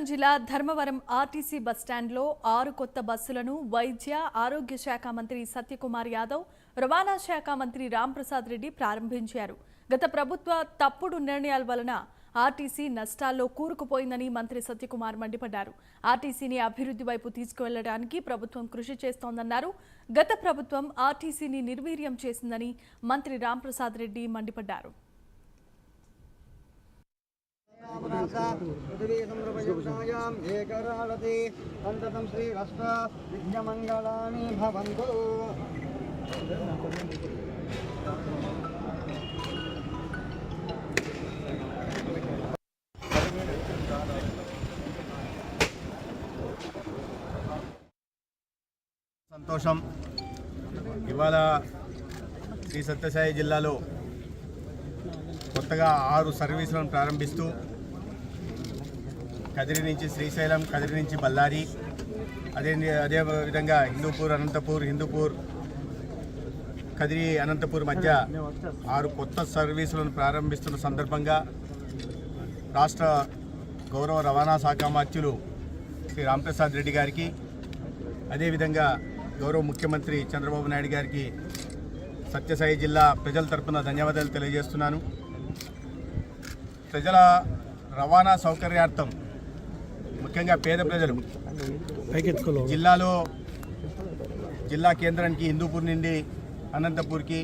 జిల్లా ధర్మవరం ఆర్టీసీ బస్టాండ్లో ఆరు కొత్త బస్సులను వైద్య ఆరోగ్య శాఖ మంత్రి సత్యకుమార్ యాదవ్ రవాణా శాఖ మంత్రి రాంప్రసాద్ రెడ్డి ప్రారంభించారు. గత ప్రభుత్వ తప్పుడు నిర్ణయాల వలన ఆర్టీసీ నష్టాల్లో కూరుకుపోయిందని మంత్రి సత్యకుమార్ మండిపడ్డారు. ఆర్టీసీని అభివృద్ధి వైపు తీసుకువెళ్ళడానికి ప్రభుత్వం కృషి చేస్తోందన్నారు. గత ప్రభుత్వం ఆర్టీసీని నిర్వీర్యం చేసిందని మంత్రి రాంప్రసాద్ రెడ్డి మండిపడ్డారు. పృథివీ సంరభయుషాయాం ఏకరాళతి సంతతం శ్రీరస్వ విఘ్నమంగళాని భవంతు సంతోషం. ఇవాళ శ్రీ సత్యసాయి జిల్లాలో కొత్తగా ఆరు సర్వీసులను ప్రారంభిస్తూ కదిరి నుంచి శ్రీశైలం కదిరి నుంచి బళ్ళారి అదే అదే విధంగా హిందూపూర్ అనంతపూర్ హిందూపూర్ కదిరి అనంతపూర్ మధ్య ఆరు కొత్త సర్వీసులను ప్రారంభిస్తున్న సందర్భంగా రాష్ట్ర గౌరవ రవాణా శాఖ మంత్రులు శ్రీ రాంప్రసాద్ రెడ్డి గారికి అదేవిధంగా గౌరవ ముఖ్యమంత్రి చంద్రబాబు నాయుడు గారికి సత్యసాయి జిల్లా ప్రజల తరపున ధన్యవాదాలు తెలియజేస్తున్నాను. ప్రజల రవాణా సౌకర్యార్థం ముఖ్యంగా పేద ప్రజలు. జిల్లాలో జిల్లా కేంద్రానికి హిందూపూర్ నుండి అనంతపూర్కి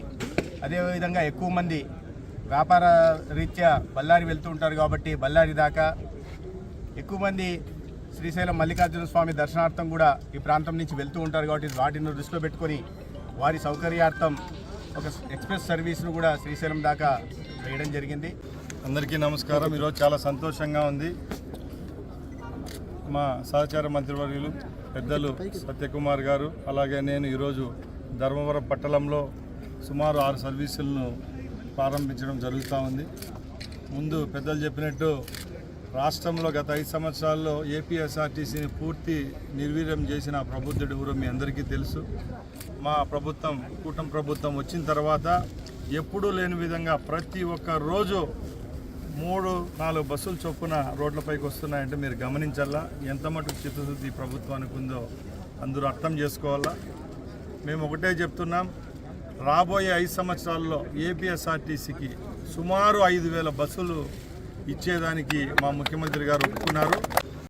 అదేవిధంగా ఎక్కువ మంది వ్యాపార రీత్యా బళ్ళారి వెళ్తూ ఉంటారు కాబట్టి బళ్ళారి దాకా ఎక్కువ మంది శ్రీశైలం మల్లికార్జున స్వామి దర్శనార్థం కూడా ఈ ప్రాంతం నుంచి వెళ్తూ ఉంటారు కాబట్టి వాటిని దృష్టిలో పెట్టుకొని వారి సౌకర్యార్థం ఒక ఎక్స్ప్రెస్ సర్వీస్ను కూడా శ్రీశైలం దాకా వేయడం జరిగింది. అందరికీ నమస్కారం. ఈరోజు చాలా సంతోషంగా ఉంది. మా సహచార మంత్రివర్యులు పెద్దలు సత్యకుమార్ గారు అలాగే నేను ఈరోజు ధర్మవరం పట్టణంలో సుమారు ఆరు సర్వీసులను ప్రారంభించడం జరుగుతూ ఉంది. ముందు పెద్దలు చెప్పినట్టు రాష్ట్రంలో గత ఐదు సంవత్సరాల్లో ఏపీఎస్ఆర్టీసీని పూర్తి నిర్వీర్యం చేసిన ప్రబుద్ధుడు ఎవరో మీ అందరికీ తెలుసు. మా ప్రభుత్వం కూటమి ప్రభుత్వం వచ్చిన తర్వాత ఎప్పుడూ లేని విధంగా ప్రతి ఒక్క రోజు మూడు నాలుగు బస్సులు చొప్పున రోడ్లపైకి వస్తున్నాయంటే మీరు గమనించాలా ఎంత మటుకు చిత్తశుద్ధి ప్రభుత్వానికి ఉందో అందరూ అర్థం చేసుకోవాలా. మేము ఒకటే చెప్తున్నాం రాబోయే ఐదు సంవత్సరాల్లో ఏపీఎస్ఆర్టీసీకి సుమారు ఐదు వేల బస్సులు ఇచ్చేదానికి మా ముఖ్యమంత్రి గారు ఒప్పుకున్నారు.